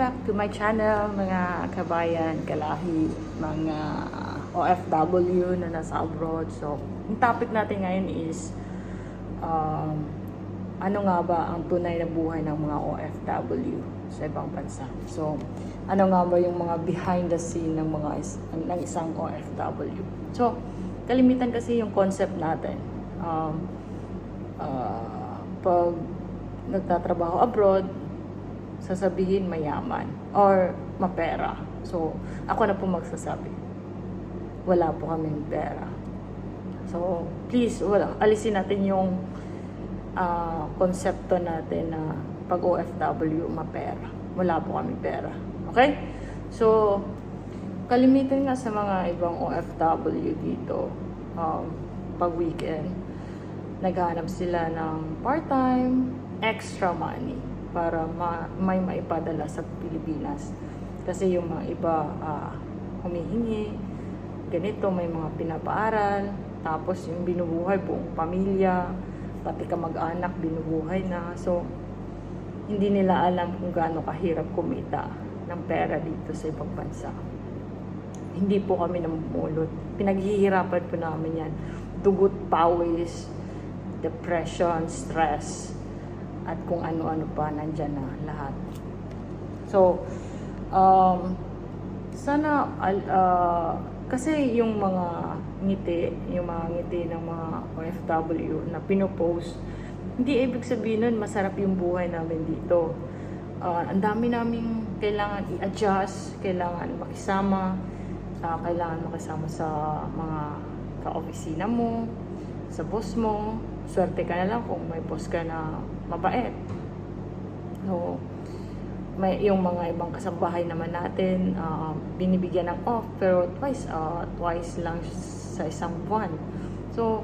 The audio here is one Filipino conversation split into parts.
back to my channel, mga kabayan, kalahi, mga OFW na nasa abroad. So, ang topic natin ngayon is um, ano nga ba ang tunay na buhay ng mga OFW sa ibang bansa. So, ano nga ba yung mga behind the scene ng mga is, ng isang OFW. So, kalimitan kasi yung concept natin. Um, uh, pag nagtatrabaho abroad, sasabihin mayaman or mapera. So, ako na po magsasabi. Wala po kaming pera. So, please, wala, alisin natin yung ah, konsepto natin na pag OFW, mapera. Wala po kami pera. Okay? So, kalimitan nga sa mga ibang OFW dito, um, pag weekend, naghahanap sila ng part-time, extra money para ma- may maipadala sa Pilipinas. Kasi yung mga iba ah, humihingi, ganito, may mga pinapaaral, tapos yung binubuhay buong pamilya, pati kamag-anak binubuhay na. So, hindi nila alam kung gaano kahirap kumita ng pera dito sa ibang bansa. Hindi po kami namumulot. Pinaghihirapan po namin yan. Dugot, pawis, depression, stress, at kung ano-ano pa nandyan na lahat. So, um, sana, ah, kasi yung mga ngiti, yung mga ngiti ng mga OFW na pinopost, hindi ibig sabihin nun masarap yung buhay namin dito. Ah, ang dami naming kailangan i-adjust, kailangan makisama, ah, kailangan makisama sa mga ka-opisina mo, sa boss mo. Swerte ka na lang kung may boss ka na mabait. So, may yung mga ibang kasambahay naman natin ah, binibigyan ng off pero twice ah, twice lang sa isang buwan. So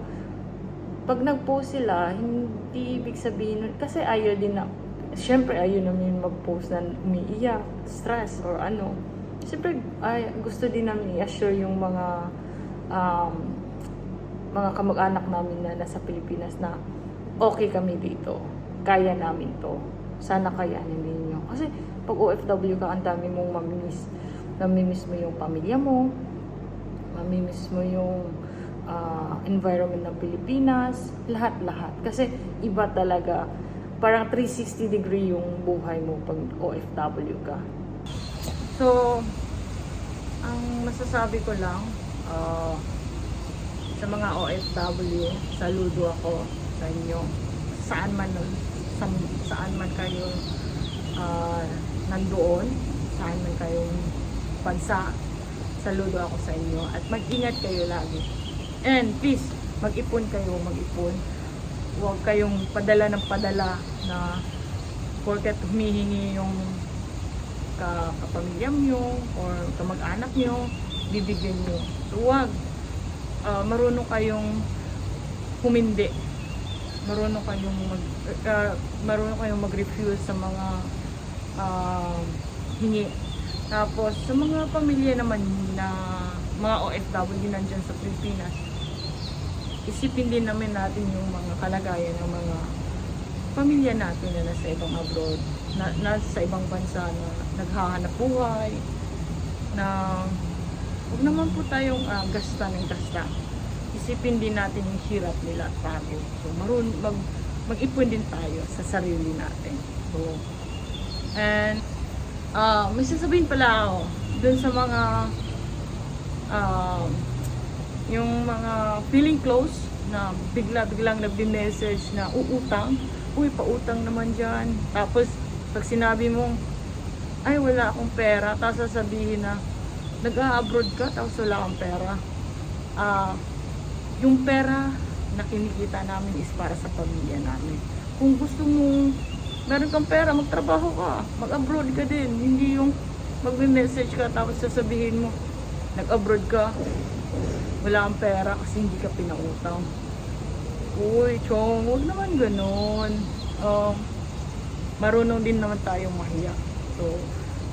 pag nag-post sila, hindi ibig sabihin nun, kasi ayaw din na syempre ayaw namin mag-post na umiiyak, stress or ano. Siyempre ay, gusto din namin i-assure yung mga um, mga kamag-anak namin na nasa Pilipinas na okay kami dito. Kaya namin to. Sana kayanin ninyo. Kasi pag OFW ka, ang dami mong mamimiss. Namimiss mo yung pamilya mo. Mamimiss mo yung ah, environment ng Pilipinas. Lahat-lahat. Kasi iba talaga. Parang 360 degree yung buhay mo pag OFW ka. So, ang masasabi ko lang, ah, sa mga OFW, saludo ako sa inyo. Saan man sa, saan man kayo ah, nandoon, saan man kayong bansa, saludo ako sa inyo at mag-ingat kayo lagi. And please, mag-ipon kayo, mag-ipon. Huwag kayong padala ng padala na porket humihingi yung ka kapamilya nyo or kamag-anak nyo, bibigyan nyo. So, huwag ah, marunong kayong humindi. Marunong kayong mag ah, marunong kayong mag-refuse sa mga ah, hingi. Tapos sa mga pamilya naman na mga OFW nandyan sa Pilipinas, isipin din namin natin yung mga kalagayan ng mga pamilya natin na nasa ibang abroad, na, nasa ibang bansa na naghahanap buhay, na huwag naman po tayong ah, gasta ng gasta. Isipin din natin yung hirap nila at pagod. So, marun, mag, mag-ipon din tayo sa sarili natin. So, and, ah may sasabihin pala ako dun sa mga um, yung mga feeling close na bigla-biglang nagbi-message na uutang. Uy, pautang naman dyan. Tapos, pag sinabi mong, ay, wala akong pera, tapos sasabihin na, nag-abroad ka, tapos wala kang pera. Ah, yung pera na kinikita namin is para sa pamilya namin. Kung gusto mo, meron kang pera, magtrabaho ka, mag-abroad ka din. Hindi yung magme-message ka, tapos sasabihin mo, nag-abroad ka, wala kang pera kasi hindi ka pinautang. Uy, chong, huwag naman ganon. Um, marunong din naman tayong mahiya. So,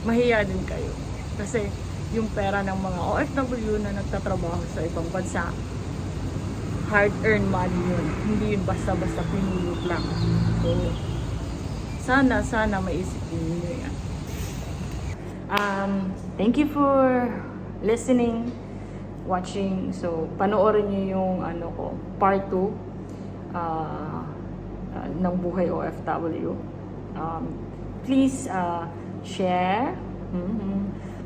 mahiya din kayo. Kasi, yung pera ng mga OFW na nagtatrabaho sa ibang bansa, hard-earned money yun. Hindi yun basta-basta pinulot lang. So, sana, sana maisip niyo yan. Um, thank you for listening, watching. So, panoorin niyo yung ano ko, part 2 uh, uh, ng buhay OFW. Um, please uh, share, mhm,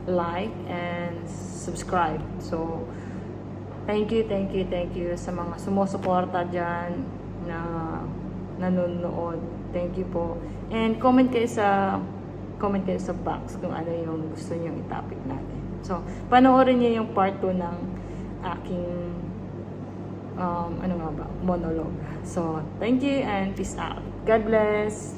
like, and subscribe. So, thank you, thank you, thank you sa mga sumusuporta dyan na nanonood. Thank you po. And comment kayo sa comment kayo sa box kung ano yung gusto niyo i-topic natin. So, panoorin niyo yung part 2 ng aking um, ano nga ba, monologue. So, thank you and peace out. God bless!